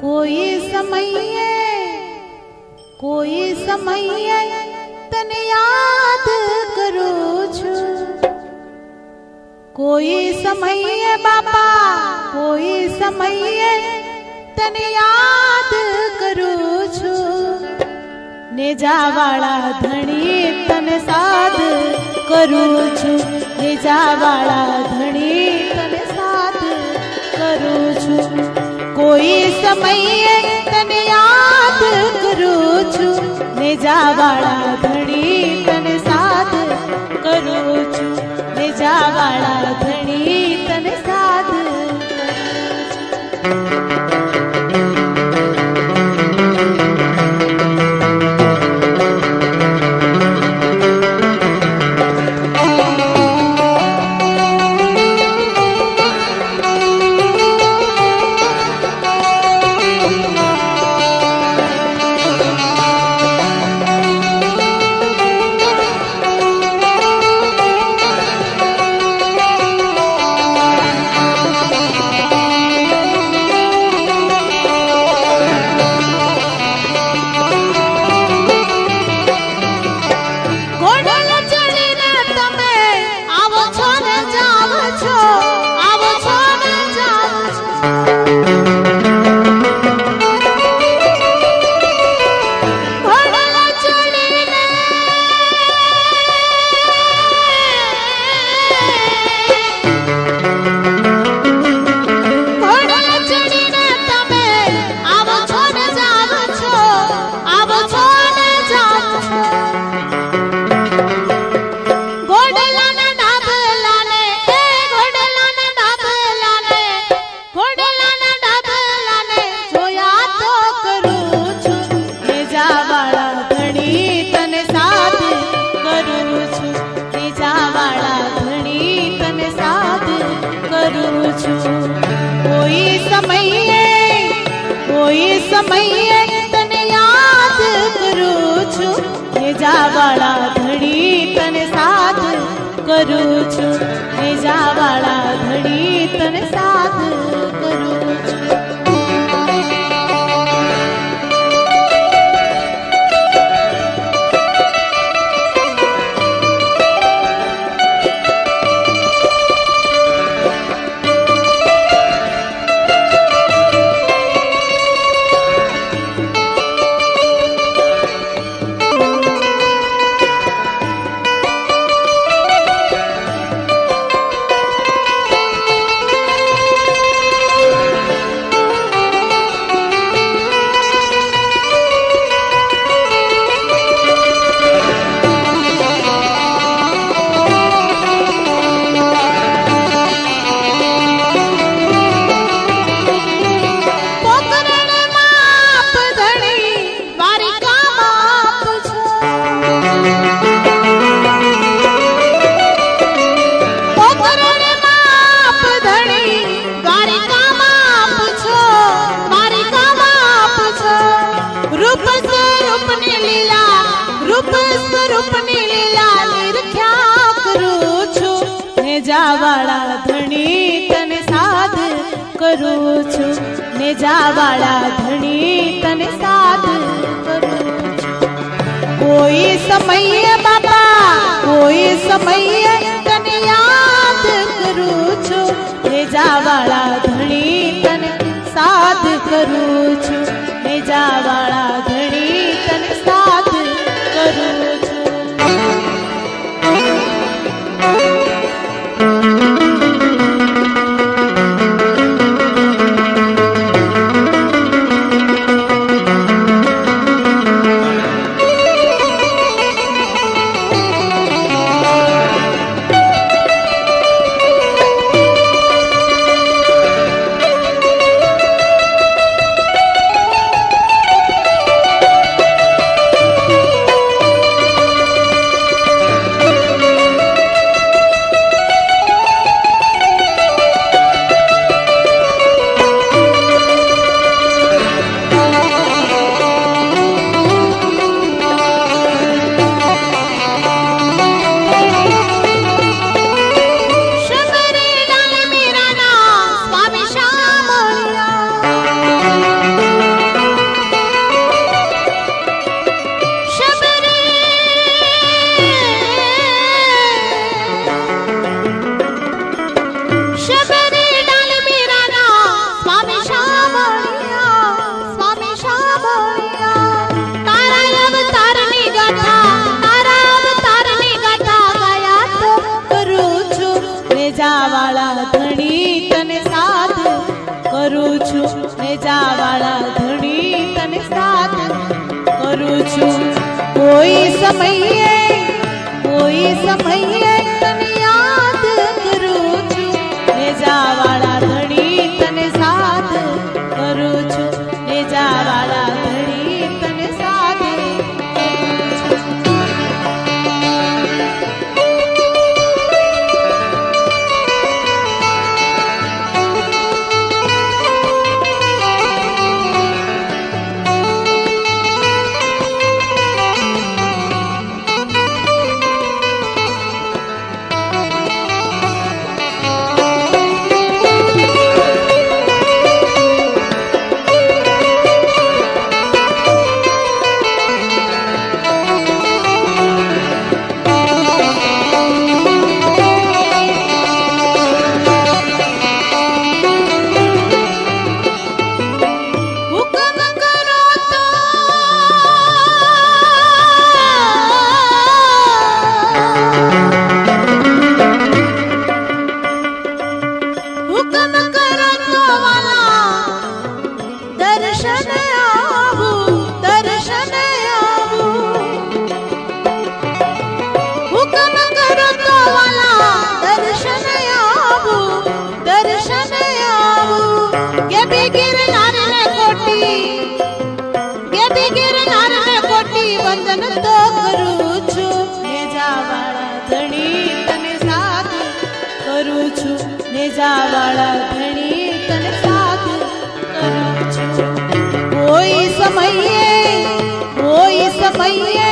કોઈ સમયે કોઈ સમયે તને યાદ કરું છું કોઈ સમયે બાપા કોઈ સમયે તને યાદ કરું છું નેજાવાળા ધણી તને સાદ કરું છું નેજાવાળા ધણી તને સાદ કરું છું કોઈ સમયે તને યાદ કરું છું. નેજાવાળા ધણી નેજાવાળા ધણી તને સાધ કરું છું. નેજાવાળા ધણી તને સાધ કરું કોઈ સમયે બાપા, કોઈ સમયે તને યાદ કરું છું. નેજાવાળા ધણી તને સાધ કરું છું. નેજાવાળા ધણી તને સાધ કરું ધણી તને સાથ કરું છું. ને જાવાળા ધણી તને સાથ કરું છું. કોઈ સમયે કોઈ સમયે વંદન તો કરું છું. નેજાવાળા ધણી તને સાથ કરું છું. નેજાવાળા ધણી તને સાથ કરું છું. કોઈ સમયે કોઈ સમયે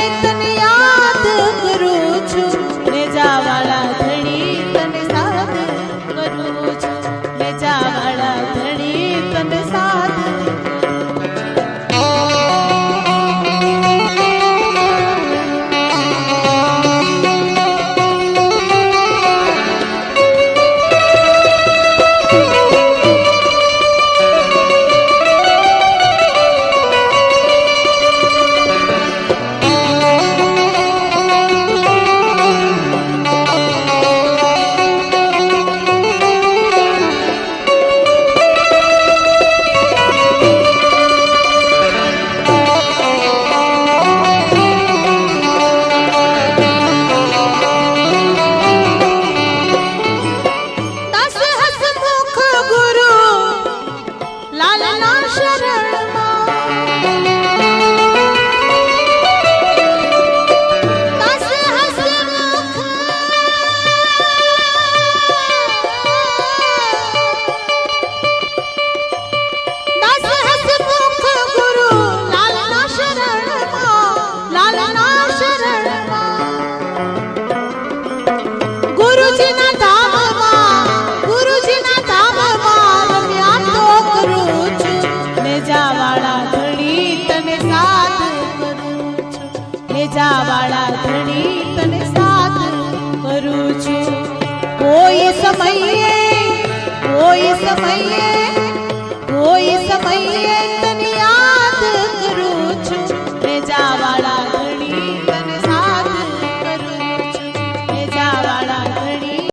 સમયે કોઈ સમયે